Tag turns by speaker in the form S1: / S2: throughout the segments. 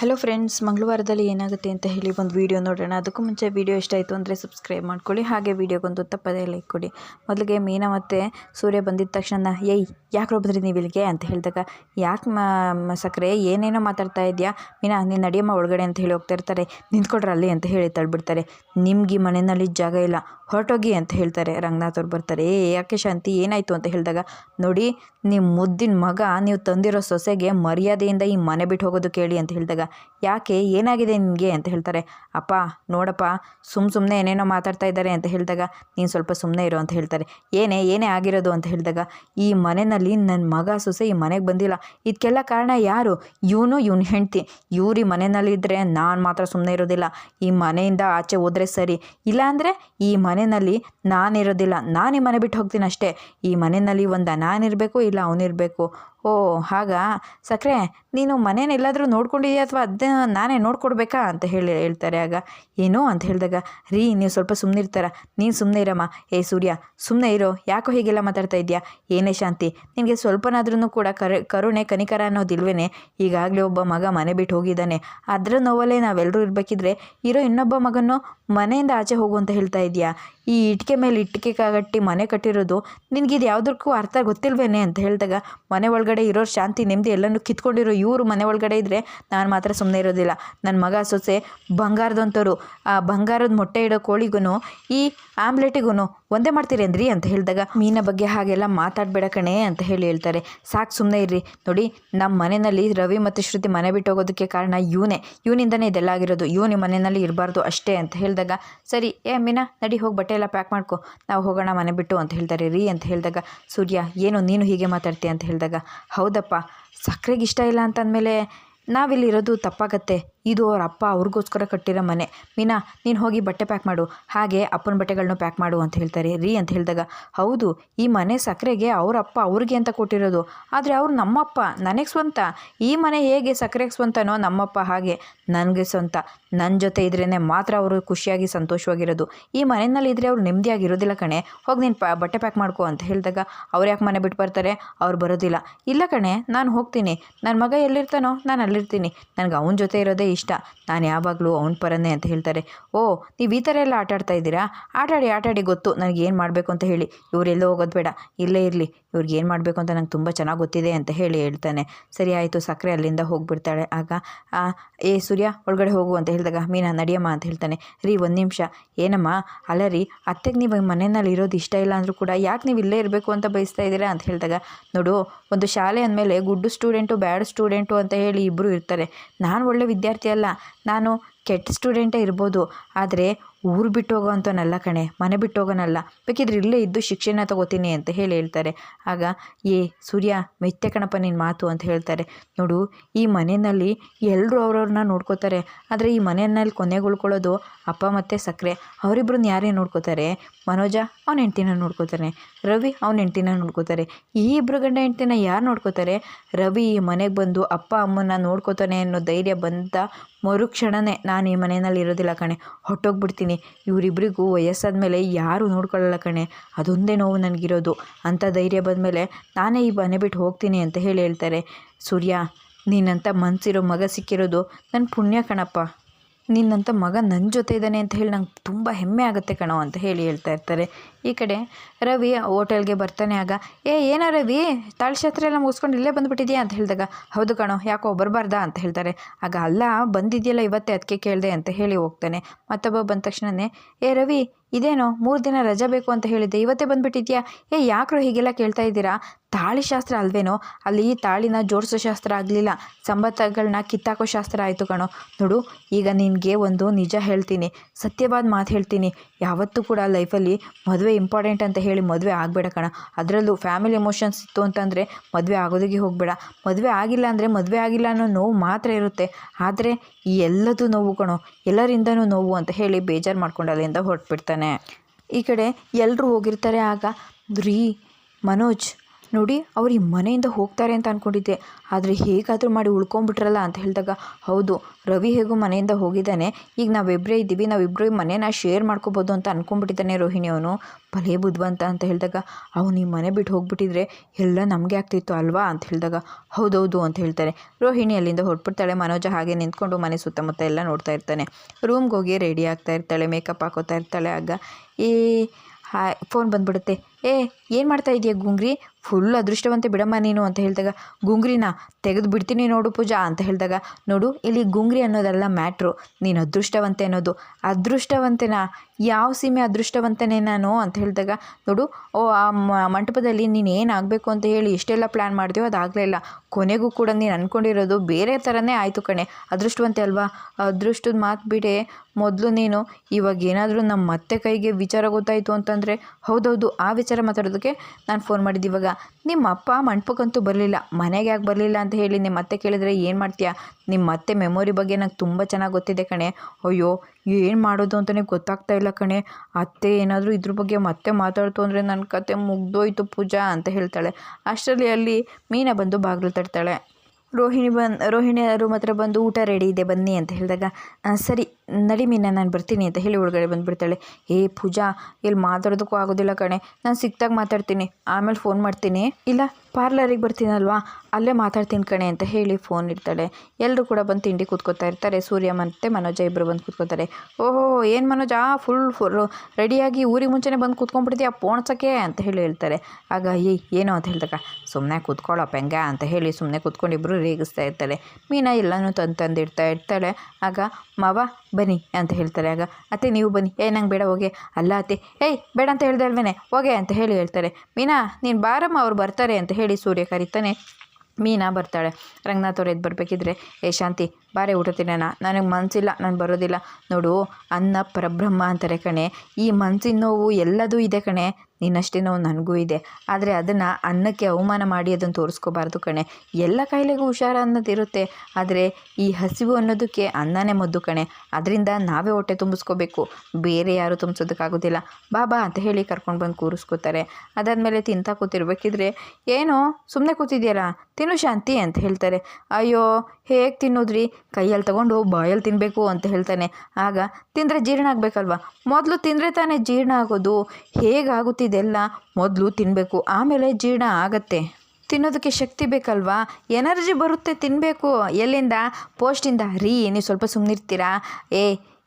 S1: Hello friends ಮಂಗಳವಾರದಲ್ಲಿ ಏನಾಗುತ್ತೆ ಅಂತ ಹೇಳಿ ಒಂದು ವೀಡಿಯೋ ನೋಡೋಣ. ಅದಕ್ಕೂ ಮುಂಚೆ ವಿಡಿಯೋ ಇಷ್ಟ ಆಯಿತು ಅಂದರೆ ಸಬ್ಸ್ಕ್ರೈಬ್ ಮಾಡ್ಕೊಳ್ಳಿ. ಹಾಗೆ ವಿಡಿಯೋಗೊಂದು ತಪ್ಪದೇ ಲೈಕ್ ಕೊಡಿ. ಮೊದಲಿಗೆ ಮೀನಾ ಮತ್ತು ಸೂರ್ಯ ಬಂದಿದ್ದ ತಕ್ಷಣ ಏಯ್, ಯಾಕೆ ಬಂದ್ರಿ ನೀವು ಇಲ್ಲಿಗೆ? ಅಂತ ಹೇಳಿದಾಗ, ಯಾಕೆ ಮ ಸಕ್ಕರೆ ಏನೇನೋ ಮಾತಾಡ್ತಾ ಇದೆಯಾ? ಮೀನಾ, ನೀನು ನಡಿಯಮ್ಮ ಒಳಗಡೆ ಅಂತ ಹೇಳಿ ಹೋಗ್ತಾ ಇರ್ತಾರೆ. ನಿಂತ್ಕೊಡ್ರಲ್ಲಿ ಅಂತ ಹೇಳಿ ತಳ್ಬಿಡ್ತಾರೆ. ನಿಮ್ಗೆ ಮನೆಯಲ್ಲಿ ಜಾಗ ಇಲ್ಲ. ಹೊರಟೋಗಿ ಅಂತ ಹೇಳ್ತಾರೆ. ರಂಗನಾಥ್ ಅವ್ರು ಬರ್ತಾರೆ, ಏ, ಯಾಕೆ ಶಾಂತಿ, ಏನಾಯಿತು? ಅಂತ ಹೇಳಿದಾಗ, ನೋಡಿ ನಿಮ್ಮ ಮುದ್ದಿನ ಮಗ ನೀವು ತಂದಿರೋ ಸೊಸೆಗೆ ಮರ್ಯಾದೆಯಿಂದ ಈ ಮನೆ ಬಿಟ್ಟು ಹೋಗೋದು ಕೇಳಿ ಅಂತ ಹೇಳಿದಾಗ, ಯಾಕೆ, ಏನಾಗಿದೆ ನಿಮಗೆ? ಅಂತ ಹೇಳ್ತಾರೆ. ಅಪ್ಪ, ನೋಡಪ್ಪ ಸುಮ್ಮ ಸುಮ್ಮನೆ ಏನೇನೋ ಮಾತಾಡ್ತಾ ಇದ್ದಾರೆ ಅಂತ ಹೇಳಿದಾಗ, ನೀನು ಸ್ವಲ್ಪ ಸುಮ್ಮನೆ ಇರು ಅಂತ ಹೇಳ್ತಾರೆ. ಏನೇ ಏನೇ ಆಗಿರೋದು ಅಂತ ಹೇಳಿದಾಗ, ಈ ಮನೆಯಲ್ಲಿ ನನ್ನ ಮಗ ಸೊಸೆ ಈ ಮನೆಗೆ ಬಂದಿಲ್ಲ. ಇದಕ್ಕೆಲ್ಲ ಕಾರಣ ಯಾರು? ಇವನು ಇವನು ಹೆಂಡ್ತಿ. ಇವ್ರು ಈ ಮನೆಯಲ್ಲಿ ಇದ್ದರೆ ನಾನು ಮಾತ್ರ ಸುಮ್ಮನೆ ಇರೋದಿಲ್ಲ. ಈ ಮನೆಯಿಂದ ಆಚೆ ಹೋದರೆ ಸರಿ. ಇಲ್ಲಾಂದರೆ ಈ ಮನೆಯಲ್ಲಿ ನಾನಿರೋದಿಲ್ಲ. ನಾನು ಮನೆ ಬಿಟ್ಟು ಹೋಗ್ತೀನಿ ಅಷ್ಟೇ ಈ ಮನೆಯಲ್ಲಿ ಒಂದು ನಾನಿರಬೇಕು ಇಲ್ಲ ಅವನಿರಬೇಕು ಓ, ಹಾಗಾ? ಸಕ್ಕರೆ ನೀನು ಮನೇನ ಎಲ್ಲಾದರೂ ನೋಡ್ಕೊಂಡಿದ್ಯಾ ಅಥವಾ ಅದನ್ನ ನಾನೇ ನೋಡ್ಕೊಡ್ಬೇಕಾ ಅಂತ ಹೇಳಿ ಹೇಳ್ತಾರೆ ಆಗ. ಏನು ಅಂತ ಹೇಳಿದಾಗ, ರೀ, ನೀವು ಸ್ವಲ್ಪ ಸುಮ್ಮನೆ ಇರ್ತಾರ. ನೀನು ಸುಮ್ಮನೆ ಇರಮ್ಮ. ಏ, ಸೂರ್ಯ ಸುಮ್ಮನೆ ಇರೋ. ಯಾಕೋ ಹೀಗೆಲ್ಲ ಮಾತಾಡ್ತಾ ಇದೆಯಾ ಏನೇ ಶಾಂತಿ. ನಿನಗೆ ಸ್ವಲ್ಪನಾದ್ರೂ ಕೂಡ ಕರೆ, ಕರುಣೆ, ಕನಿಕರ ಅನ್ನೋದಿಲ್ವೇನೆ ಈಗಾಗಲೇ ಒಬ್ಬ ಮಗ ಮನೆ ಬಿಟ್ಟು ಹೋಗಿದ್ದಾನೆ. ಅದರ ನೋವಲ್ಲೇ ನಾವೆಲ್ಲರೂ ಇರಬೇಕಿದ್ರೆ, ಇರೋ ಇನ್ನೊಬ್ಬ ಮಗನ್ನು ಮನೆಯಿಂದ ಆಚೆ ಹೋಗು ಅಂತ ಹೇಳ್ತಾ ಇದೆಯಾ ಈ ಇಟ್ಟಿಗೆ ಮೇಲೆ ಇಟ್ಟಿಗೆ ಕಾಗಟ್ಟಿ ಮನೆ ಕಟ್ಟಿರೋದು ನಿನಗಿದು ಯಾವುದಕ್ಕೂ ಅರ್ಥ ಗೊತ್ತಿಲ್ವೇನೆ ಅಂತ ಹೇಳಿದಾಗ ಮನೆ ಒಳಗಡೆ ಇರೋ ಶಾಂತಿ, ನೆಮ್ಮದಿ ಎಲ್ಲನೂ ಕಿತ್ಕೊಂಡಿರೋ ಇವರು ಮನೆ ಒಳಗಡೆ ಇದ್ದರೆ ನಾನು ಮಾತ್ರ ಸುಮ್ಮನೆ ಇರೋದಿಲ್ಲ. ನನ್ನ ಮಗ ಸೊಸೆ ಬಂಗಾರದಂಥವ್ರು ಆ ಬಂಗಾರದ ಮೊಟ್ಟೆ ಇಡೋ ಕೋಳಿಗೂ ಈ ಆಮ್ಲೆಟಿಗೂ ಒಂದೇ ಮಾಡ್ತೀರೇನ್ರಿ ಅಂತ ಹೇಳಿದಾಗ, ಮೀನ ಬಗ್ಗೆ ಹಾಗೆಲ್ಲ ಮಾತಾಡ್ಬೇಡ ಕಣೆ ಅಂತ ಹೇಳಿ ಹೇಳ್ತಾರೆ. ಸಾಕು ಸುಮ್ಮನೆ ಇರ್ರಿ. ನೋಡಿ ನಮ್ಮ ಮನೆಯಲ್ಲಿ ರವಿ ಮತ್ತು ಶ್ರುತಿ ಮನೆ ಬಿಟ್ಟು ಹೋಗೋದಕ್ಕೆ ಕಾರಣ ಇವನೇ. ಇವನಿಂದನೇ ಇದೆಲ್ಲ ಆಗಿರೋದು. ಇವನು ಮನೆಯಲ್ಲಿ ಇರಬಾರ್ದು ಅಷ್ಟೇ ಅಂತ ಹೇಳಿದಾಗ, ಸರಿ, ಏ ಮೀನಾ, ನಡಿ ಹೋಗಿ ಬಟ್ಟೆ ಎಲ್ಲ ಪ್ಯಾಕ್ ಮಾಡ್ಕೊ. ನಾವು ಹೋಗೋಣ ಮನೆ ಬಿಟ್ಟು ಅಂತ ಹೇಳ್ತಾರೆ ರೀ ಅಂತ ಹೇಳಿದಾಗ, ಸೂರ್ಯ, ಏನು ನೀನು ಹೀಗೆ ಮಾತಾಡ್ತೀಯ ಅಂತ ಹೇಳಿದಾಗ, ಹೌದಪ್ಪ ಸಕ್ಕರೆಗೆ ಇಷ್ಟ ಇಲ್ಲ ಅಂತಂದಮೇಲೆ ನಾವಿಲ್ಲಿರೋದು ತಪ್ಪಾಗತ್ತೆ. ಇದು ಅವ್ರ ಅಪ್ಪ ಅವ್ರಿಗೋಸ್ಕರ ಕಟ್ಟಿರೋ ಮನೆ. ಮೀನಾ, ನೀನು ಹೋಗಿ ಬಟ್ಟೆ ಪ್ಯಾಕ್ ಮಾಡು. ಹಾಗೆ ಅಪ್ಪನ ಬಟ್ಟೆಗಳನ್ನ ಪ್ಯಾಕ್ ಮಾಡು ಅಂತ ಹೇಳ್ತಾರೆ. ರೀ ಅಂತ ಹೇಳಿದಾಗ, ಹೌದು, ಈ ಮನೆ ಸಕ್ಕರೆಗೆ ಅವ್ರ ಅಪ್ಪ ಅವ್ರಿಗೆ ಅಂತ ಕೊಟ್ಟಿರೋದು. ಆದರೆ ಅವ್ರು ನಮ್ಮಪ್ಪ, ನನಗೆ ಸ್ವಂತ. ಈ ಮನೆ ಹೇಗೆ ಸಕ್ಕರೆಗೆ ಸ್ವಂತನೋ ನಮ್ಮಪ್ಪ ಹಾಗೆ, ನನಗೆ ಸ್ವಂತ. ನನ್ನ ಜೊತೆ ಇದ್ರೇ ಮಾತ್ರ ಅವರು ಖುಷಿಯಾಗಿ ಸಂತೋಷವಾಗಿರೋದು. ಈ ಮನೆಯಲ್ಲಿ ಇದ್ದರೆ ಅವ್ರು ನೆಮ್ಮದಿಯಾಗಿರೋದಿಲ್ಲ ಕಣೆ. ಹೋಗಿ ನೀನು ಬಟ್ಟೆ ಪ್ಯಾಕ್ ಮಾಡ್ಕೋ ಅಂತ ಹೇಳಿದಾಗ, ಅವ್ರು ಯಾಕೆ ಮನೆ ಬಿಟ್ಟು ಬರ್ತಾರೆ? ಅವ್ರು ಬರೋದಿಲ್ಲ. ಇಲ್ಲ ಕಣೆ, ನಾನು ಹೋಗ್ತೀನಿ. ನನ್ನ ಮಗ ಎಲ್ಲಿರ್ತಾನೋ, ನಾನು ಅಲ್ಲಿರ್ತೀನಿ. ನನಗೆ ಅವನ ಜೊತೆ ಇರೋದೇ ಇಷ್ಟ. ನಾನು ಯಾವಾಗಲೂ ಅವನ ಪರನೇ ಅಂತ ಹೇಳ್ತಾರೆ. ಓ, ನೀವು ಈ ಥರ ಎಲ್ಲ ಆಟಾಡ್ತಾ ಇದ್ದೀರಾ? ಆಟಾಡಿ ಆಟಾಡಿ ಗೊತ್ತು ನನಗೆ ಏನು ಮಾಡಬೇಕು ಅಂತ ಹೇಳಿ. ಇವರೆಲ್ಲೋ ಹೋಗೋದು ಬೇಡ. ಇಲ್ಲೇ ಇರಲಿ. ಇವ್ರಿಗೆ ಏನು ಮಾಡಬೇಕು ಅಂತ ನಂಗೆ ತುಂಬ ಚೆನ್ನಾಗಿ ಗೊತ್ತಿದೆ ಅಂತ ಹೇಳಿ ಹೇಳ್ತಾನೆ. ಸರಿ ಆಯಿತು ಸಕ್ಕರೆ ಅಲ್ಲಿಂದ ಹೋಗಿಬಿಡ್ತಾಳೆ. ಆಗ ಏ ಸೂರ್ಯ, ಒಳಗಡೆ ಹೋಗು ಅಂತ ಹೇಳಿದಾಗ ಮೀನಾ, ನಡಿಯಮ್ಮ ಅಂತ ಹೇಳ್ತಾನೆ. ರೀ, ಒಂದು ನಿಮಿಷ. ಏನಮ್ಮ? ಅಲ್ಲ ರೀ, ಅತ್ತೆಗೆ ನೀವು ಮನೆಯಲ್ಲಿ ಇರೋದು ಇಷ್ಟ ಇಲ್ಲ ಅಂದರೂ ಕೂಡ ಯಾಕೆ ನೀವು ಇಲ್ಲೇ ಇರಬೇಕು ಅಂತ ಬಯಸ್ತಾ ಇದ್ದೀರಾ ಅಂತ ಹೇಳಿದಾಗ, ನೋಡು, ಒಂದು ಶಾಲೆ ಅಂದಮೇಲೆ ಗುಡ್ ಸ್ಟೂಡೆಂಟು, ಬ್ಯಾಡ್ ಸ್ಟೂಡೆಂಟು ಅಂತ ಹೇಳಿ ಇಬ್ಬರು ಇರ್ತಾರೆ. ನಾನು ಒಳ್ಳೆ ವಿದ್ಯಾರ್ಥಿ ಅಲ್ಲ. ನಾನು ಕೆಟ್ಟ ಸ್ಟೂಡೆಂಟೇ ಇರ್ಬೋದು. ಆದರೆ ಊರು ಬಿಟ್ಟು ಹೋಗೋವಂಥವನಲ್ಲ ಕಣೆ, ಮನೆ ಬಿಟ್ಟು ಹೋಗೋನಲ್ಲ. ಬೇಕಿದ್ರೆ ಇಲ್ಲೇ ಇದ್ದು ಶಿಕ್ಷೆನ ತಗೋತೀನಿ ಅಂತ ಹೇಳಿ ಹೇಳ್ತಾರೆ. ಆಗ, ಏ ಸೂರ್ಯ ಮೆತ್ತೆ ಕಣಪ್ಪ ನಿನ್ನ ಮಾತು ಅಂತ ಹೇಳ್ತಾರೆ. ನೋಡು, ಈ ಮನೆಯಲ್ಲಿ ಎಲ್ಲರೂ ಅವ್ರವ್ರನ್ನ ನೋಡ್ಕೋತಾರೆ. ಆದರೆ ಈ ಮನೆಯಲ್ಲಿ ಕೊನೆಗೆ ಉಳ್ಕೊಳ್ಳೋದು ಅಪ್ಪ ಮತ್ತು ಸಕ್ಕರೆ. ಅವರಿಬ್ಬರನ್ನ ಯಾರೇ ನೋಡ್ಕೋತಾರೆ? ಮನೋಜ, ಅವ್ನ ಹೆಂಡ್ತಿನ ನೋಡ್ಕೋತಾನೆ. ರವಿ, ಅವ್ನ ಹೆಂಡ್ತಿನ ನೋಡ್ಕೋತಾರೆ. ಈ ಇಬ್ಬರು ಗಂಡ ಹೆಂಡ್ತಿನ ಯಾರು ನೋಡ್ಕೋತಾರೆ? ರವಿ ಈ ಮನೆಗೆ ಬಂದು ಅಪ್ಪ ಅಮ್ಮನ ನೋಡ್ಕೋತಾನೆ ಅನ್ನೋ ಧೈರ್ಯ ಬಂದ ಮರುಕ್ಷಣನೇ ನಾನು ಈ ಮನೆಯಲ್ಲಿ ಇರೋದಿಲ್ಲ ಕಣೆ. ಹೊಟ್ಟೋಗ್ಬಿಡ್ತೀನಿ ಇವರಿಬ್ಬರಿಗೂ ವಯಸ್ಸಾದ ಮೇಲೆ ಯಾರೂ ನೋಡ್ಕೊಳ್ಳಲ್ಲ ಕಣೆ. ಅದೊಂದೇ ನೋವು ನನಗಿರೋದು. ಅಂತ ಧೈರ್ಯ ಬಂದಮೇಲೆ ನಾನೇ ಈ ಮನೆ ಬಿಟ್ಟು ಹೋಗ್ತೀನಿ ಅಂತ ಹೇಳಿ ಹೇಳ್ತಾರೆ. ಸೂರ್ಯ ನೀನಂತ ಮನಸ್ಸಿರೋ ಮಗ ಸಿಕ್ಕಿರೋದು ನನ್ನ ಪುಣ್ಯ ಕಣಪ್ಪ. ನಿನ್ನಂಥ ಮಗ ನನ್ನ ಜೊತೆ ಇದ್ದಾನೆ ಅಂತ ಹೇಳಿ ನಂಗೆ ತುಂಬ ಹೆಮ್ಮೆ ಆಗುತ್ತೆ ಕಣೋ ಅಂತ ಹೇಳಿ ಹೇಳ್ತಾ ಇರ್ತಾರೆ. ಈ ಕಡೆ ರವಿ ಹೋಟೆಲ್ಗೆ ಬರ್ತಾನೆ ಆಗ, ಏ, ಏನೋ ರವಿ? ತಾಳ್ಶಾಸ್ತ್ರ ಎಲ್ಲ ಮುಗಿಸ್ಕೊಂಡು ಇಲ್ಲೇ ಬಂದುಬಿಟ್ಟಿದ್ಯಾ? ಅಂತ ಹೇಳಿದಾಗ, ಹೌದು ಕಣೋ, ಯಾಕೋ ಬರಬಾರ್ದಾ ಅಂತ ಹೇಳ್ತಾರೆ. ಆಗ, ಅಲ್ಲ, ಬಂದಿದೆಯಲ್ಲ ಇವತ್ತೇ ಅದಕ್ಕೆ ಕೇಳಿದೆ, ಅಂತ ಹೇಳಿ ಹೋಗ್ತಾನೆ. ಮತ್ತೊಬ್ಬ ಬಂದ ತಕ್ಷಣನೇ, ಏ, ರವಿ ಇದೇನೋ ಮೂರು ದಿನ ರಜೆ ಬೇಕು ಅಂತ ಹೇಳಿದ್ದೆ. ಇವತ್ತೇ ಬಂದುಬಿಟ್ಟಿದ್ಯಾ? ಏ, ಯಾಕ್ರೋ ಹೀಗೆಲ್ಲ ಕೇಳ್ತಾ ಇದ್ದೀರಾ? ತಾಳಿ ಶಾಸ್ತ್ರ ಅಲ್ವೇನೋ? ಅಲ್ಲಿ ತಾಳಿನ ಜೋಡಿಸೋ ಶಾಸ್ತ್ರ ಆಗಲಿಲ್ಲ. ಸಂಬತ್ತಗಳನ್ನ ಕಿತ್ತಾಕೋ ಶಾಸ್ತ್ರ ಆಯಿತು ಕಣೋ. ನೋಡು, ಈಗ ನಿನಗೆ ಒಂದು ನಿಜ ಹೇಳ್ತೀನಿ. ಸತ್ಯವಾದ ಮಾತು ಹೇಳ್ತೀನಿ. ಯಾವತ್ತೂ ಕೂಡ ಲೈಫಲ್ಲಿ ಮದುವೆ ಇಂಪಾರ್ಟೆಂಟ್ ಅಂತ ಹೇಳಿ ಮದುವೆ ಆಗಬೇಡ ಕಣ. ಅದರಲ್ಲೂ ಫ್ಯಾಮಿಲಿ ಎಮೋಷನ್ಸ್ ಇತ್ತು ಅಂತಂದರೆ ಮದುವೆ ಆಗೋದಕ್ಕೆ ಹೋಗಬೇಡ. ಮದುವೆ ಆಗಿಲ್ಲ ಅಂದರೆ ಮದುವೆ ಆಗಿಲ್ಲ ಅನ್ನೋ ನೋವು ಮಾತ್ರ ಇರುತ್ತೆ. ಆದರೆ ಈ ಎಲ್ಲದೂ ನೋವು ಕಣೋ. ಎಲ್ಲರಿಂದನೂ ನೋವು ಅಂತ ಹೇಳಿ ಬೇಜಾರು ಮಾಡ್ಕೊಂಡು ಅಲ್ಲಿಂದ ಹೊರಟ್ಬಿಡ್ತಾನೆ. ಈ ಕಡೆ ಎಲ್ಲರೂ ಹೋಗಿರ್ತಾರೆ ಆಗ ರೀ ಮನೋಜ್ ನೋಡಿ, ಅವ್ರು ಈ ಮನೆಯಿಂದ ಹೋಗ್ತಾರೆ ಅಂತ ಅಂದ್ಕೊಂಡಿದ್ದೆ ಆದರೆ ಹೇಗಾದರೂ ಮಾಡಿ ಉಳ್ಕೊಂಬಿಟ್ರಲ್ಲ ಅಂತ ಹೇಳಿದಾಗ, ಹೌದು, ರವಿ ಹೇಗೂ ಮನೆಯಿಂದ ಹೋಗಿದ್ದಾನೆ. ಈಗ ನಾವಿಬ್ಬರೇ ಇದ್ದೀವಿ ನಾವಿಬ್ಬರು ಈ ಮನೆನ ಶೇರ್ ಮಾಡ್ಕೋಬೋದು ಅಂತ ಅಂದ್ಕೊಂಡ್ಬಿಟ್ಟಿದ್ದಾನೆ ರೋಹಿಣಿ ಅವನು. ಭಲೇ ಬುದ್ಧಿವಂತ ಅಂತ ಹೇಳಿದಾಗ, ಅವನು ಈ ಮನೆ ಬಿಟ್ಟು ಹೋಗ್ಬಿಟ್ಟಿದ್ರೆ ಎಲ್ಲ ನಮಗೆ ಆಗ್ತಿತ್ತು ಅಲ್ವಾ? ಅಂತ ಹೇಳಿದಾಗ, ಹೌದೌದು ಅಂತ ಹೇಳ್ತಾರೆ. ರೋಹಿಣಿ ಅಲ್ಲಿಂದ ಹೊರಟ್ಬಿಡ್ತಾಳೆ. ಮನೋಜ ಹಾಗೆ ನಿಂತ್ಕೊಂಡು ಮನೆ ಸುತ್ತಮುತ್ತ ಎಲ್ಲ ನೋಡ್ತಾ ಇರ್ತಾನೆ. ರೂಮ್ಗೆ ಹೋಗಿ ರೆಡಿ ಆಗ್ತಾ ಇರ್ತಾಳೆ ಮೇಕಪ್ ಹಾಕೋತಾ ಇರ್ತಾಳೆ. ಆಗ ಈ ಹಾ ಫೋನ್ ಬಂದ್ಬಿಡುತ್ತೆ. ಏ, ಏನು ಮಾಡ್ತಾ ಇದೆಯಾ ಗುಂಗ್ರಿ? ಫುಲ್ ಅದೃಷ್ಟವಂತೆ ಬಿಡಮ್ಮ ನೀನು ಅಂತ ಹೇಳಿದಾಗ, ಗುಂಗ್ರಿನ ತೆಗೆದು ಬಿಡ್ತೀನಿ ನೋಡು ಪೂಜಾ ಅಂತ ಹೇಳಿದಾಗ, ನೋಡು, ಇಲ್ಲಿ ಗುಂಗ್ರಿ ಅನ್ನೋದಲ್ಲ ಮ್ಯಾಟ್ರು. ನೀನು ಅದೃಷ್ಟವಂತೆ ಅನ್ನೋದು. ಅದೃಷ್ಟವಂತೆನ? ಯಾವ ಸೀಮೆ ಅದೃಷ್ಟವಂತನೇ ನಾನು? ಅಂತ ಹೇಳಿದಾಗ, ನೋಡು, ಓ, ಆ ಮಂಟಪದಲ್ಲಿ ನೀನು ಏನಾಗಬೇಕು ಅಂತ ಹೇಳಿ ಎಷ್ಟೆಲ್ಲ ಪ್ಲ್ಯಾನ್ ಮಾಡಿದೆಯೋ ಅದಾಗಲೇ ಇಲ್ಲ. ಕೊನೆಗೂ ಕೂಡ ನೀನು ಅಂದ್ಕೊಂಡಿರೋದು ಬೇರೆ ಥರನೇ ಆಯಿತು ಕಣೆ. ಅದೃಷ್ಟವಂತೆ ಅಲ್ವಾ? ಅದೃಷ್ಟದ ಮಾತು ಬಿಡೆ, ಮೊದಲು ನೀನು ಇವಾಗ ಏನಾದರೂ ನಮ್ಮ ಮತ್ತೆ ಕೈಗೆ ವಿಚಾರ ಗೊತ್ತಾಯಿತು ಅಂತಂದರೆ, ಹೌದೌದು, ಆ ವಿಚಾರ ಮಾತಾಡೋದಕ್ಕೆ ನಾನು ಫೋನ್ ಮಾಡಿದ್ದು ಇವಾಗ. ನಿಮ್ಮ ಅಪ್ಪ ಮಂಟಪಕ್ಕಂತೂ ಬರಲಿಲ್ಲ. ಮನೆಗೆ ಯಾಕೆ ಬರಲಿಲ್ಲ ಅಂತ ಹೇಳಿ ನಿಮ್ಮ ಅತ್ತೆ ಕೇಳಿದ್ರೆ ಏನು ಮಾಡ್ತೀಯಾ? ನಿಮ್ಮ ಅತ್ತೆ ಮೆಮೊರಿ ಬಗ್ಗೆ ನಂಗೆ ತುಂಬ ಚೆನ್ನಾಗಿ ಗೊತ್ತಿದೆ ಕಣೆ. ಅಯ್ಯೋ, ಏನು ಮಾಡೋದು ಅಂತಲೇ ಗೊತ್ತಾಗ್ತಾ ಇಲ್ಲ ಕಣೆ. ಅತ್ತೆ ಏನಾದರೂ ಇದ್ರ ಬಗ್ಗೆ ಮತ್ತೆ ಮಾತಾಡ್ತು ಅಂದರೆ ನನ್ನ ಕತೆ ಮುಗ್ದೋಯ್ತು ಪೂಜಾ ಅಂತ ಹೇಳ್ತಾಳೆ. ಅಷ್ಟರಲ್ಲಿ ಅಲ್ಲಿ ಮೀನ ಬಂದು ಬಾಗಿಲು ತಡ್ತಾಳೆ ರೋಹಿಣಿ ಬಂದು ರೋಹಿಣಿ ಮಾತ್ರ ಬಂದು ಊಟ ರೆಡಿ ಇದೆ, ಬನ್ನಿ ಅಂತ ಹೇಳಿದಾಗ ಸರಿ ನಡಿ ಮೀನಾ, ನಾನು ಬರ್ತೀನಿ ಅಂತ ಹೇಳಿ ಒಳಗಡೆ ಬಂದುಬಿಡ್ತಾಳೆ. ಏ ಪೂಜಾ ಇಲ್ಲಿ ಮಾತಾಡೋದಕ್ಕೂ ಆಗೋದಿಲ್ಲ ಕಣೆ. ನಾನು ಸಿಕ್ತಾಗ ಮಾತಾಡ್ತೀನಿ. ಆಮೇಲೆ ಫೋನ್ ಮಾಡ್ತೀನಿ. ಇಲ್ಲ ಪಾರ್ಲರಿಗೆ ಬರ್ತೀನಲ್ವಾ? ಅಲ್ಲೇ ಮಾತಾಡ್ತೀನಿ ಕಣೆ ಅಂತ ಹೇಳಿ ಫೋನ್ ಇಡ್ತಾಳೆ. ಎಲ್ಲರೂ ಕೂಡ ಬಂದು ತಿಂಡಿ ಕೂತ್ಕೋತಾ ಇರ್ತಾರೆ. ಸೂರ್ಯ ಮತ್ತು ಮನೋಜ ಇಬ್ಬರು ಬಂದು ಕೂತ್ಕೋತಾರೆ. ಓಹೋ, ಏನು ಮನೋಜ? ಫುಲ್ ಫುಲ್ ರೆಡಿಯಾಗಿ ಊರಿಗೆ ಮುಂಚೆನೆ ಬಂದು ಕೂತ್ಕೊಂಡ್ಬಿಡ್ತೀಯ? ಪೋಣ್ಸಕ್ಕೆ ಅಂತ ಹೇಳಿ ಹೇಳ್ತಾರೆ. ಆಗ, ಏಯ್, ಏನೋ ಅಂತ ಹೇಳಿದಾಗ ಸುಮ್ಮನೆ ಕೂತ್ಕೊಳ್ಳಪ್ಪ ಪೆಂಗ ಅಂತ ಹೇಳಿ ಸುಮ್ಮನೆ ಕೂತ್ಕೊಂಡು ಇಬ್ಬರು ರೇಗಿಸ್ತಾ ಇರ್ತಾಳೆ ಮೀನಾ ಎಲ್ಲನೂ ತಂದು ತಂದಿಡ್ತಾ ಇರ್ತಾಳೆ. ಆಗ, ಮಾವ ಬನ್ನಿ ಅಂತ ಹೇಳ್ತಾರೆ. ಆಗ ಅತ್ತೆ, ನೀವು ಬನ್ನಿ. ಏ, ನಂಗೆ ಬೇಡ, ಹೋಗೆ. ಅಲ್ಲ ಅತ್ತೆ, ಏಯ್, ಬೇಡ ಅಂತ ಹೇಳ್ದೆ ಹೋಗೆ ಅಂತ ಹೇಳಿ ಹೇಳ್ತಾರೆ. ಮೀನಾ, ನೀನು ಬಾರಮ್ಮ, ಅವ್ರು ಬರ್ತಾರೆ ಅಂತ ಹೇಳಿ ಸೂರ್ಯ ಕರೀತಾನೆ. ಮೀನಾ ಬರ್ತಾಳೆ. ರಂಗನಾಥ್ ಅವ್ರು ಎದ್ದು ಬರಬೇಕಿದ್ರೆ, ಏ, ಶಾಂತಿ, ಬಾರೆ ಊಟ ತಿನ್ನೋಣ. ನನಗೆ ಮನಸ್ಸಿಲ್ಲ ನಾನು ಬರೋದಿಲ್ಲ. ನೋಡು, ಅನ್ನ ಪರಬ್ರಹ್ಮ ಅಂತಾರೆ ಕಣೆ. ಈ ಮನಸ್ಸಿನ ನೋವು ಎಲ್ಲದೂ ಇದೆ ಕಣೆ. ನಿನ್ನಷ್ಟೇ ನೋವು ನನಗೂ ಇದೆ. ಆದರೆ ಅದನ್ನು ಅನ್ನಕ್ಕೆ ಅವಮಾನ ಮಾಡಿ ಅದನ್ನು ತೋರಿಸ್ಕೋಬಾರ್ದು ಕಣೆ. ಎಲ್ಲ ಕಾಯಿಲೆಗೂ ಹುಷಾರ ಅನ್ನೋದಿರುತ್ತೆ. ಆದರೆ ಈ ಹಸಿವು ಅನ್ನೋದಕ್ಕೆ ಅನ್ನನೇ ಮದ್ದು ಕಣೆ. ಅದರಿಂದ ನಾವೇ ಹೊಟ್ಟೆ ತುಂಬಿಸ್ಕೋಬೇಕು. ಬೇರೆ ಯಾರು ತುಂಬಿಸೋದಕ್ಕಾಗೋದಿಲ್ಲ. ಬಾಬಾ ಅಂತ ಹೇಳಿ ಕರ್ಕೊಂಡು ಬಂದು ಕೂರಿಸ್ಕೋತಾರೆ. ಅದಾದಮೇಲೆ ತಿಂತಾ ಕೂತಿರ್ಬೇಕಿದ್ರೆ, ಏನೋ ಸುಮ್ಮನೆ ಕೂತಿದ್ಯಲ್ಲ, ತಿನ್ನು ಶಾಂತಿ ಅಂತ ಹೇಳ್ತಾರೆ. ಅಯ್ಯೋ, ಹೇಗೆ ತಿನ್ನೋದ್ರಿ? ಕೈಯಲ್ಲಿ ತಗೊಂಡು ಬಾಯಲ್ಲಿ ತಿನ್ನಬೇಕು ಅಂತ ಹೇಳ್ತಾನೆ. ಆಗ, ತಿಂದರೆ ಜೀರ್ಣ ಆಗಬೇಕಲ್ವ? ಮೊದಲು ತಿಂದರೆ ತಾನೇ ಜೀರ್ಣ ಆಗೋದು. ಹೇಗಾಗುತ್ತಿದೆಲ್ಲ ಮೊದಲು ತಿನ್ನಬೇಕು ಆಮೇಲೆ ಜೀರ್ಣ ಆಗತ್ತೆ. ತಿನ್ನೋದಕ್ಕೆ ಶಕ್ತಿ ಬೇಕಲ್ವಾ? ಎನರ್ಜಿ ಬರುತ್ತೆ ತಿನ್ನಬೇಕು ಎಲ್ಲಿಂದ? ಪೋಸ್ಟಿಂದ ರೀ, ನೀವು ಸ್ವಲ್ಪ ಸುಮ್ಮನಿರ್ತೀರಾ ಏ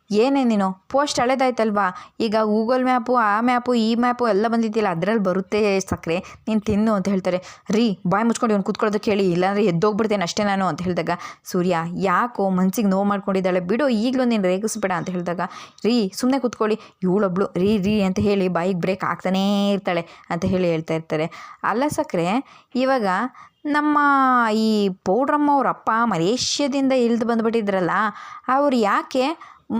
S1: ಏನೇ ನೀನು? ಪೋಸ್ಟ್ ಹಳೇದಾಯ್ತಲ್ವಾ? ಈಗ ಗೂಗಲ್ ಮ್ಯಾಪು ಆ ಮ್ಯಾಪು ಈ ಮ್ಯಾಪು ಎಲ್ಲ ಬಂದಿದ್ದಿಲ್ಲ ಅದರಲ್ಲಿ ಬರುತ್ತೆ ಸಕ್ಕರೆ ನೀನು ತಿನ್ನು ಅಂತ ಹೇಳ್ತಾರೆ. ರೀ, ಬಾಯಿ ಮುಚ್ಕೊಂಡು ಇವ್ನು ಕೂತ್ಕೊಳ್ಳೋದಕ್ಕೆ ಹೇಳಿ ಇಲ್ಲಾಂದರೆ ಎದ್ದೋಗ್ಬಿಡ್ತೇನೆ ಅಷ್ಟೇ ನಾನು ಅಂತ ಹೇಳಿದಾಗ, ಸೂರ್ಯ, ಯಾಕೋ ಮನ್ಸಿಗೆ ನೋವು ಮಾಡ್ಕೊಂಡಿದ್ದಾಳೆ, ಬಿಡು, ಈಗಲೂ ನೀನು ರೇಗಿಸ್ಬೇಡ ಅಂತ ಹೇಳಿದಾಗ, ರೀ ಸುಮ್ಮನೆ ಕೂತ್ಕೊಳ್ಳಿ. ಇವಳೊಬ್ಳು, ರೀ ರೀ ಅಂತ ಹೇಳಿ ಬಾಯಿಗೆ ಬ್ರೇಕ್ ಆಗ್ತಾನೇ ಇರ್ತಾಳೆ ಅಂತ ಹೇಳಿ ಹೇಳ್ತಾ ಇರ್ತಾರೆ. ಅಲ್ಲ ಸಕ್ಕರೆ ಇವಾಗ ನಮ್ಮ ಈ ಪೌಡ್ರಮ್ಮ ಅವ್ರ ಅಪ್ಪ ಮಲೇಷ್ಯಾದಿಂದ ಇಳಿದು ಬಂದುಬಿಟ್ಟಿದ್ರಲ್ಲ, ಅವ್ರು ಯಾಕೆ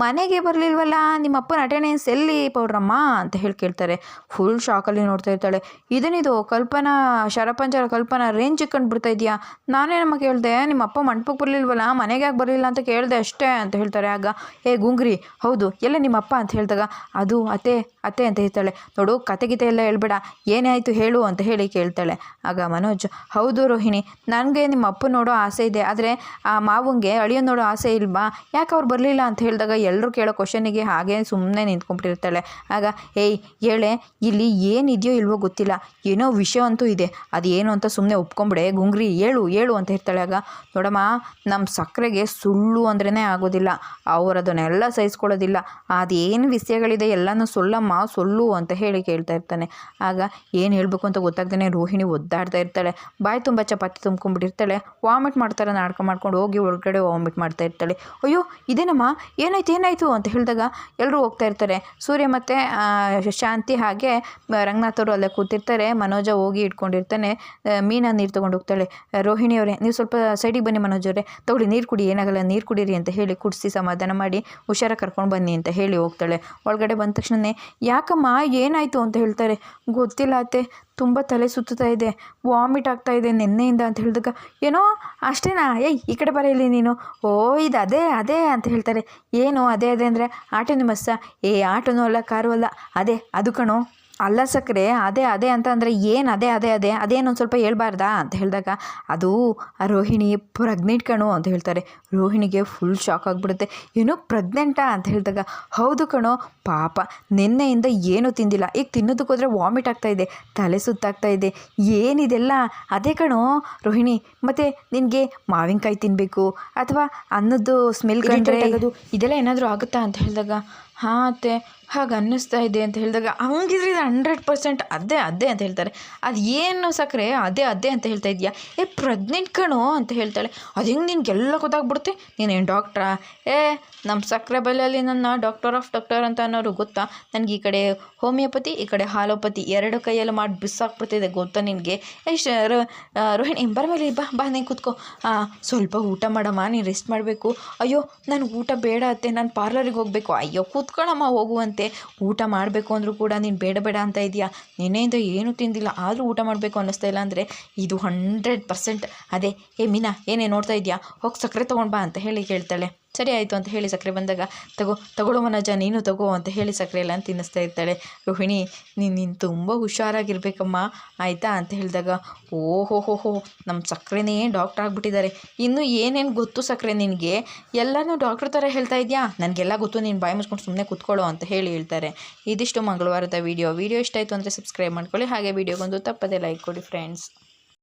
S1: ಮನೆಗೆ ಬರಲಿಲ್ವಲ್ಲ, ನಿಮ್ಮ ಅಪ್ಪನ ಅಟೆಂಡೆನ್ಸ್ ಎಲ್ಲಿ ಪೌಡ್ರಮ್ಮ ಅಂತ ಹೇಳಿ ಕೇಳ್ತಾರೆ. ಫುಲ್ ಶಾಕಲ್ಲಿ ನೋಡ್ತಾ ಇರ್ತಾಳೆ. ಇದನ್ನಿದು ಕಲ್ಪನಾ ಶರಪಂಚರ ಕಲ್ಪನಾ ರೇಂಜ್ ಕಂಡು ಬಿಡ್ತಾ ಇದೆಯಾ? ನಾನೇ ನಮ್ಮ ಕೇಳಿದೆ ನಿಮ್ಮ ಅಪ್ಪ ಮಂಟಪಕ್ಕೆ ಬರಲಿಲ್ವಲ್ಲ, ಮನೆಗೆ ಯಾಕೆ ಬರಲಿಲ್ಲ ಅಂತ ಕೇಳಿದೆ ಅಷ್ಟೇ ಅಂತ ಹೇಳ್ತಾರೆ. ಆಗ, ಏ ಗುಂಗ್ರಿ, ಹೌದು, ಎಲ್ಲ ನಿಮ್ಮ ಅಪ್ಪ ಅಂತ ಹೇಳಿದಾಗ, ಅದು ಅತ್ತೆ ಅತ್ತೆ ಅಂತ ಹೇಳ್ತಾಳೆ, ನೋಡು ಕತೆ ಗೀತೆ ಎಲ್ಲ ಹೇಳ್ಬೇಡ, ಏನೇ ಆಯಿತು ಹೇಳು ಅಂತ ಹೇಳಿ ಕೇಳ್ತಾಳೆ. ಆಗ ಮನೋಜ್, ಹೌದು ರೋಹಿಣಿ, ನನಗೆ ನಿಮ್ಮ ಅಪ್ಪ ನೋಡೋ ಆಸೆ ಇದೆ, ಆದರೆ ಆ ಮಾವಂಗೆ ಅಳಿಯೋ ನೋಡೋ ಆಸೆ ಇಲ್ವಾ? ಯಾಕೆ ಅವ್ರು ಬರಲಿಲ್ಲ? ಅಂತ ಹೇಳಿದಾಗ ಎಲ್ಲರೂ ಕೇಳೋ ಕ್ವಶನಿಗೆ ಹಾಗೆ ಸುಮ್ಮನೆ ನಿಂತ್ಕೊಂಡ್ಬಿಟ್ಟಿರ್ತಾಳೆ. ಆಗ, ಏಯ್, ಹೇಳೆ, ಇಲ್ಲಿ ಏನಿದೆಯೋ ಇಲ್ವೋ ಗೊತ್ತಿಲ್ಲ, ಏನೋ ವಿಷಯ ಅಂತೂ ಇದೆ ಅದು ಏನು ಅಂತ ಸುಮ್ಮನೆ ಒಪ್ಕೊಂಬಿಡೆ, ಗುಂಗ್ರಿ, ಹೇಳು ಹೇಳು ಅಂತ ಹೇಳ್ತಾಳೆ. ಆಗ, ನೋಡಮ್ಮ ನಮ್ಮ ಸಕ್ಕರೆಗೆ ಸುಳ್ಳು ಅಂದ್ರೇ ಆಗೋದಿಲ್ಲ, ಅವ್ರು ಅದನ್ನೆಲ್ಲ ಸಹಿಸ್ಕೊಳ್ಳೋದಿಲ್ಲ, ಅದೇನು ವಿಷಯಗಳಿದೆ ಎಲ್ಲನೂ ಸೊಲ್ಲಮ್ಮ ಸೊಲ್ಲು ಅಂತ ಹೇಳಿ ಕೇಳ್ತಾ ಇರ್ತಾನೆ. ಆಗ ಏನು ಹೇಳಬೇಕು ಅಂತ ಗೊತ್ತಾಗ್ತಾನೆ ರೋಹಿಣಿ ಒದ್ದಾಡ್ತಾ ಇರ್ತಾಳೆ. ಬಾಯಿ ತುಂಬ ಚಪಾತಿ ತುಂಬ್ಕೊಂಡ್ಬಿಟ್ಟಿರ್ತಾಳೆ. ವಾಮಿಟ್ ಮಾಡ್ತಾರೆ ನಾಟಕ ಮಾಡ್ಕೊಂಡು ಹೋಗಿ ಒಳಗಡೆ ವಾಮಿಟ್ ಮಾಡ್ತಾ ಇರ್ತಾಳೆ. ಅಯ್ಯೋ, ಇದೇನಮ್ಮ? ಏನಾಯ್ತು, ಏನಾಯಿತು ಅಂತ ಹೇಳಿದಾಗ ಎಲ್ಲರೂ ಹೋಗ್ತಾ ಇರ್ತಾರೆ. ಸೂರ್ಯ ಮತ್ತು ಶಾಂತಿ ಹಾಗೆ ರಂಗನಾಥವರು ಅಲ್ಲೇ ಕೂತಿರ್ತಾರೆ. ಮನೋಜ ಹೋಗಿ ಇಟ್ಕೊಂಡಿರ್ತಾನೆ. ಮೀನ ನೀರು ತೊಗೊಂಡು ಹೋಗ್ತಾಳೆ. ರೋಹಿಣಿ ಅವರೇ, ನೀವು ಸ್ವಲ್ಪ ಸೈಡಿಗೆ ಬನ್ನಿ ಮನೋಜ್ ಅವರೇ. ತಗೊಳ್ಳಿ, ನೀರು ಕುಡಿ, ಏನಾಗಲ್ಲ, ನೀರು ಕುಡೀರಿ ಅಂತ ಹೇಳಿ ಕುಡಿಸಿ ಸಮಾಧಾನ ಮಾಡಿ ಹುಷಾರ ಕರ್ಕೊಂಡು ಬನ್ನಿ ಅಂತ ಹೇಳಿ ಹೋಗ್ತಾಳೆ. ಒಳಗಡೆ ಬಂದ ತಕ್ಷಣನೇ ಯಾಕಮ್ಮ, ಏನಾಯಿತು ಅಂತ ಹೇಳ್ತಾರೆ. ಗೊತ್ತಿಲ್ಲ ಅತ್ತೆ, ತುಂಬ ತಲೆ ಸುತ್ತುತ್ತಾ ಇದೆ, ವಾಮಿಟ್ ಆಗ್ತಾ ಇದೆ ನಿನ್ನೆಯಿಂದ ಅಂತ ಹೇಳಿದಾಗ, ಏನೋ ಅಷ್ಟೇನಾ? ಏಯ್, ಈ ಕಡೆ ಬರ ಇಲ್ಲಿ ನೀನು. ಓ, ಇದು ಅದೇ ಅದೇ ಅಂತ ಹೇಳ್ತಾರೆ. ಏನು, ಅದೇ ಅದೇ ಅಂದರೆ ಆಟೋ ನಿಮ್ಮಸ್ಸ ಏ, ಆಟೋನೂ ಅಲ್ಲ, ಕಾರು ಅಲ್ಲ. ಅದೇ, ಅದು ಕಣೋ. ಅಲ್ಲ ಸಕ್ಕರೆ ಅದೇ ಅದೇ ಅಂತ ಅಂದರೆ ಏನು ಅದೇ ಅದೇ ಅದೇ, ಅದೇನು ಒಂದು ಸ್ವಲ್ಪ ಹೇಳ್ಬಾರ್ದಾ ಅಂತ ಹೇಳಿದಾಗ, ಅದು ಆ ರೋಹಿಣಿ ಪ್ರೆಗ್ನೆಂಟ್ ಕಣು ಅಂತ ಹೇಳ್ತಾರೆ. ರೋಹಿಣಿಗೆ ಫುಲ್ ಶಾಕ್ ಆಗಿಬಿಡುತ್ತೆ. ಏನೋ ಪ್ರೆಗ್ನೆಂಟಾ ಅಂತ ಹೇಳಿದಾಗ, ಹೌದು ಕಣೋ, ಪಾಪ, ನಿನ್ನೆಯಿಂದ ಏನೂ ತಿಂದಿಲ್ಲ. ಈಗ ತಿನ್ನೋದಕ್ಕೆ ಹೋದರೆ ವಾಮಿಟ್ ಆಗ್ತಾ ಇದೆ, ತಲೆ ಸುತ್ತಾಗ್ತಾ ಇದೆ ಏನಿದೆಲ್ಲ ಅದೇ ಕಣೋ, ರೋಹಿಣಿ, ಮತ್ತು ನಿನಗೆ ಮಾವಿನಕಾಯಿ ತಿನ್ನಬೇಕು ಅಥವಾ ಅನ್ನದ್ದು ಸ್ಮೆಲ್ ಕಂಡ್ರೆ ಇದೆಲ್ಲ ಏನಾದರೂ ಆಗುತ್ತಾ? ಅಂತ ಹೇಳಿದಾಗ ಹಾಂ ಅತ್ತೆ, ಹಾಗೆ ಅನ್ನಿಸ್ತಾ ಇದೆ ಅಂತ ಹೇಳಿದಾಗ ಹಂಗಿದ್ರೆ ಇದು ಹಂಡ್ರೆಡ್ ಪರ್ಸೆಂಟ್ ಅದೇ ಅದೇ ಅಂತ ಹೇಳ್ತಾರೆ. ಅದು ಏನು ಸಕ್ಕರೆ ಅದೇ ಅದೇ ಅಂತ ಹೇಳ್ತಾ ಇದೆಯಾ? ಏ ಪ್ರೆಗ್ನೆಂಟ್ ಕಣೋ ಅಂತ ಹೇಳ್ತಾಳೆ. ಅದು ಹೆಂಗೆ ನಿನಗೆಲ್ಲ ಗೊತ್ತಾಗ್ಬಿಡುತ್ತೆ? ನೀನೇನು ಡಾಕ್ಟ್ರಾ ಏ ನಮ್ಮ ಸಕ್ಕರೆ ಬಲೆಯಲ್ಲಿ ನನ್ನ ಡಾಕ್ಟರ್ ಆಫ್ ಡಾಕ್ಟರ್ ಅಂತ ಅನ್ನೋರು ಗೊತ್ತಾ? ನನಗೆ ಈ ಕಡೆ ಹೋಮಿಯೋಪತಿ ಈ ಕಡೆ ಹಾಲೋಪತಿ ಎರಡು ಕೈಯಲ್ಲಿ ಮಾಡಿ ಬಿಸಾಕ್ಬಿಡ್ತಿದೆ ಗೊತ್ತಾ ನಿನಗೆ? ಎಷ್ಟು ರೋಹಿಣಿ ಬರಮೇಲೆ ಬಾ ಬಾ, ನೀನು ಕೂತ್ಕೋ. ಸ್ವಲ್ಪ ಊಟ ಮಾಡಮ್ಮ, ನೀನು ರೆಸ್ಟ್ ಮಾಡಬೇಕು. ಅಯ್ಯೋ, ನನಗೆ ಊಟ ಬೇಡ ಅತ್ತೆ, ನಾನು ಪಾರ್ಲರಿಗೆ ಹೋಗಬೇಕು. ಅಯ್ಯೋ ಕೂತ್ಕೊಳ್ಳಮ್ಮ ಹೋಗುವಂತೆ. ಊಟ ಮಾಡಬೇಕು ಅಂದರೂ ಕೂಡ ನೀನು ಬೇಡ ಬೇಡ ಅಂತ ಇದೆಯಾ ನಿನ್ನೆಯಿಂದ ಏನೂ ತಿಂದಿಲ್ಲ. ಆದರೂ ಊಟ ಮಾಡಬೇಕು ಅನ್ನಿಸ್ತಾ ಇಲ್ಲ ಅಂದರೆ ಇದು ಹಂಡ್ರೆಡ್ ಪರ್ಸೆಂಟ್ ಅದೇ, ಏ ಮೀನಾ, ಏನೇ ನೋಡ್ತಾ ಇದೆಯಾ ಹೋಗಿ ಸಕ್ಕರೆ ತೊಗೊಂಡು ಬಾ ಅಂತ ಹೇಳಿ ಕೇಳ್ತಾಳೆ. ಸರಿ ಆಯಿತು ಅಂತ ಹೇಳಿ ಸಕ್ಕರೆ ಬಂದಾಗ, ತಗೋ, ತಗೊಳ್ಳೋ ಮನಜ, ನೀನು ತಗೋ ಅಂತ ಹೇಳಿ ಸಕ್ಕರೆ ಎಲ್ಲ ತಿನ್ನಿಸ್ತಾ ಇರ್ತಾಳೆ ರೋಹಿಣಿ, ನೀನು ನೀನು ತುಂಬ ಹುಷಾರಾಗಿರ್ಬೇಕಮ್ಮ, ಆಯಿತಾ ಅಂತ ಹೇಳಿದಾಗ, ಓಹೋ, ಹೋ ಹೋ ನಮ್ಮ ಸಕ್ಕರೆನೇ ಡಾಕ್ಟರ್ ಆಗಿಬಿಟ್ಟಿದ್ದಾರೆ. ಇನ್ನು ಏನೇನು ಗೊತ್ತು ಸಕ್ಕರೆ ನಿನಗೆ? ಎಲ್ಲನೂ ಡಾಕ್ಟ್ರ್ ಥರ ಹೇಳ್ತಾ ಇದೆಯಾ? ನನಗೆಲ್ಲ ಗೊತ್ತು, ನೀನು ಬಾಯಿ ಮುಚ್ಕೊಂಡು ಸುಮ್ಮನೆ ಕೂತ್ಕೊಳ್ಳೋ ಅಂತ ಹೇಳಿ ಹೇಳ್ತಾರೆ. ಇದಿಷ್ಟು ಮಂಗಳವಾರದ ವೀಡಿಯೋ ವೀಡಿಯೋ ಇಷ್ಟ ಆಯಿತು ಅಂದರೆ ಸಬ್ಸ್ಕ್ರೈಬ್ ಮಾಡ್ಕೊಳ್ಳಿ. ಹಾಗೆ ವೀಡಿಯೋಗೊಂದು ತಪ್ಪದೇ ಲೈಕ್ ಕೊಡಿ ಫ್ರೆಂಡ್ಸ್